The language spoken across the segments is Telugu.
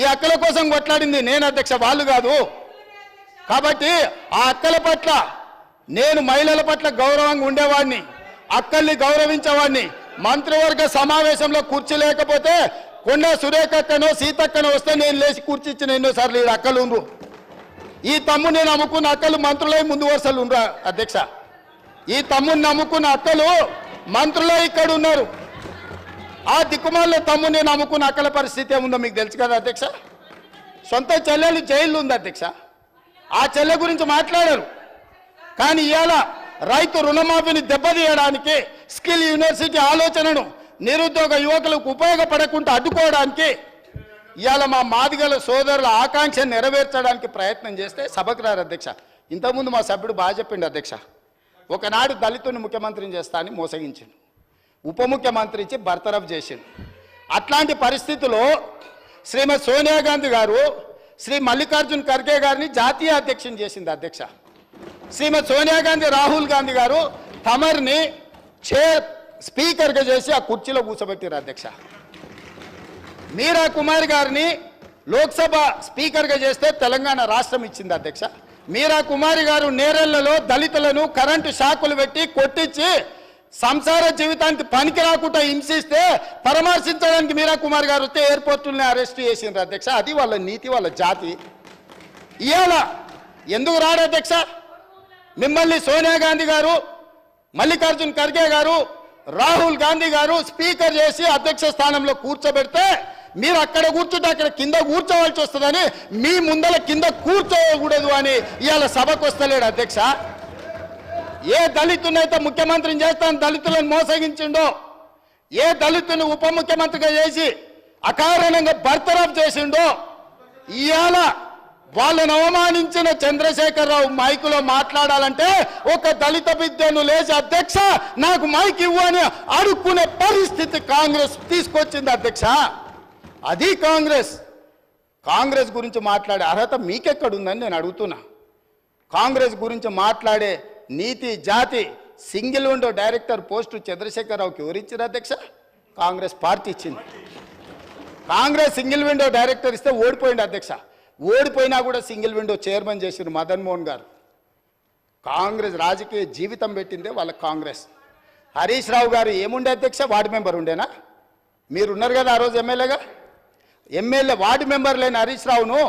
ఈ అక్కల కోసం కొట్లాడింది నేను అధ్యక్ష వాళ్ళు కాదు. కాబట్టి ఆ అక్కల పట్ల నేను మహిళల పట్ల గౌరవంగా ఉండేవాడిని అక్కల్ని గౌరవించేవాడిని. మంత్రివర్గ సమావేశంలో కుర్చీ లేకపోతే కొండ సురేఖక్కనో సీతక్కనో వస్తే నేను లేచి కూర్చి ఇచ్చిన ఎన్నోసార్లు ఈ అక్కలు ఉండ్రు. ఈ తమ్ముని నమ్ముకున్న అక్కలు మంత్రులై ముందు వరుసలు ఉండరా అధ్యక్ష. ఈ తమ్ముని నమ్ముకున్న అక్కలు మంత్రులే ఇక్కడ ఉన్నారు. ఆ దిక్కుమాల తమ్ముని నమ్ముకున్న అక్కల పరిస్థితి ఏముందో మీకు తెలుసు కదా అధ్యక్ష? సొంత చెల్లెలు జైల్లో ఉంది అధ్యక్ష. ఆ చెల్లె గురించి మాట్లాడారు. కానీ ఇవాళ రైతు రుణమాఫీని దెబ్బతీయడానికి స్కిల్ యూనివర్సిటీ ఆలోచనను నిరుద్యోగ యువకులకు ఉపయోగపడకుండా అడ్డుకోవడానికి ఇవాళ మా మాదిగల సోదరుల ఆకాంక్ష నెరవేర్చడానికి ప్రయత్నం చేస్తే సభకు రారు అధ్యక్ష. ఇంతకుముందు మా సభ్యుడు బాగా చెప్పిండు అధ్యక్ష. ఒకనాడు దళితుని ముఖ్యమంత్రిని చేస్తా అని మోసగించిండు. ఉప ముఖ్యమంత్రి ఇచ్చి బర్తరఫ్ చేసింది అట్లాంటి పరిస్థితుల్లో శ్రీమతి సోనియా గాంధీ గారు శ్రీ మల్లికార్జున్ ఖర్గే గారిని జాతీయ అధ్యక్షుని చేసింది అధ్యక్ష. శ్రీమతి సోనియా గాంధీ రాహుల్ గాంధీ గారు తమర్ని చైర్ స్పీకర్గా చేసి ఆ కుర్చీలో కూర్చోబెట్టారు అధ్యక్ష. మీరా కుమార్ గారిని లోక్సభ స్పీకర్గా చేస్తే తెలంగాణ రాష్ట్రం ఇచ్చింది అధ్యక్ష. మీరా కుమారి గారు నేరెళ్ళలో దళితులను కరెంటు షాకులు పెట్టి కొట్టించి సంసార జీవితానికి పనికి రాకుండా హింసిస్తే పరామర్శించడానికి మీరా కుమార్ గారు వస్తే ఎయిర్పోర్టుల్ని అరెస్ట్ చేసిండ్రు అధ్యక్ష. అది వాళ్ళ నీతి వాళ్ళ జాతి. ఇవాళ ఎందుకు రాడు అధ్యక్ష? మిమ్మల్ని సోనియా గాంధీ గారు మల్లికార్జున్ ఖర్గే గారు రాహుల్ గాంధీ గారు స్పీకర్ చేసి అధ్యక్ష స్థానంలో కూర్చోబెడితే మీరు అక్కడ కూర్చుంటే అక్కడ కింద కూర్చోవలసి వస్తుందని మీ ముందల కింద కూర్చోకూడదు అని ఇవాళ సభకు వస్తలేడు అధ్యక్ష. ఏ దళితునైతే ముఖ్యమంత్రిని చేస్తాను దళితులను మోసగించిండో ఏ దళితుని ఉప ముఖ్యమంత్రిగా చేసి అకారణంగా బర్తరఫ్ చేసిండో ఇవాళ వాళ్ళని అవమానించిన చంద్రశేఖరరావు మైకులో మాట్లాడాలంటే ఒక దళిత బిడ్డను లేచి అధ్యక్ష నాకు మైక్ ఇవ్వు అని అడుక్కునే పరిస్థితి కాంగ్రెస్ తీసుకొచ్చింది అధ్యక్ష. అది కాంగ్రెస్. కాంగ్రెస్ గురించి మాట్లాడే అర్హత మీకెక్కడుందని నేను అడుగుతున్నా. కాంగ్రెస్ గురించి మాట్లాడే నీతి జాతి సింగిల్ విండో డైరెక్టర్ పోస్టు చంద్రశేఖరరావుకి ఎవరిచ్చారు అధ్యక్ష? కాంగ్రెస్ పార్టీ ఇచ్చింది. కాంగ్రెస్ సింగిల్ విండో డైరెక్టర్ ఇస్తే ఓడిపోయింది అధ్యక్ష. ఓడిపోయినా కూడా సింగిల్ విండో చైర్మన్ చేసిన మదన్ మోహన్ గారు. కాంగ్రెస్ రాజకీయ జీవితం పెట్టిందే వాళ్ళ కాంగ్రెస్. హరీష్ రావు గారు ఏముండే అధ్యక్ష? వార్డు మెంబర్ ఉండేనా? మీరు ఉన్నారు కదా ఆ రోజు ఎమ్మెల్యేగా? ఎమ్మెల్యే వార్డు మెంబర్ లేని హరీష్ రావును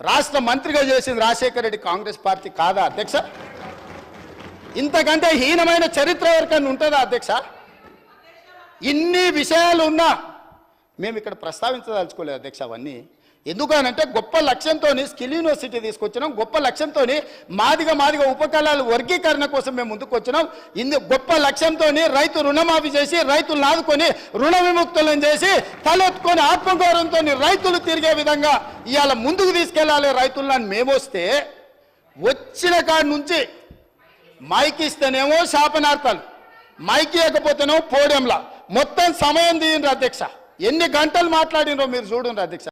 రాష్ట్ర మంత్రిగా చేసింది రాజశేఖర రెడ్డి కాంగ్రెస్ పార్టీ కాదా అధ్యక్ష? ఇంతకంటే హీనమైన చరిత్ర ఎవరికైనా ఉంటుందా అధ్యక్ష? ఇన్ని విషయాలు ఉన్నా మేము ఇక్కడ ప్రస్తావించదలుచుకోలేదు అధ్యక్ష అవన్నీ. ఎందుకనంటే గొప్ప లక్ష్యంతో స్కిల్ యూనివర్సిటీ తీసుకొచ్చినాం గొప్ప లక్ష్యంతో మాదిగ మాదిగ ఉపకళాల వర్గీకరణ కోసం మేము ముందుకు వచ్చినాం. ఇందు గొప్ప లక్ష్యంతో రైతు రుణమాఫీ చేసి రైతులను ఆదుకొని రుణ విముక్తులను చేసి తలెత్తుకొని ఆత్మగౌరవంతో రైతులు తిరిగే విధంగా ఇవాళ ముందుకు తీసుకెళ్ళాలి రైతులను మేము వస్తే వచ్చిన కాడి నుంచి మైక్ ఇస్తేనేమో శాపనార్థాలు. మైక్ ఇవ్వకపోతేనేమో పోడియంలా. మొత్తం సమయం తీయండి అధ్యక్ష ఎన్ని గంటలు మాట్లాడినో మీరు చూడండి అధ్యక్ష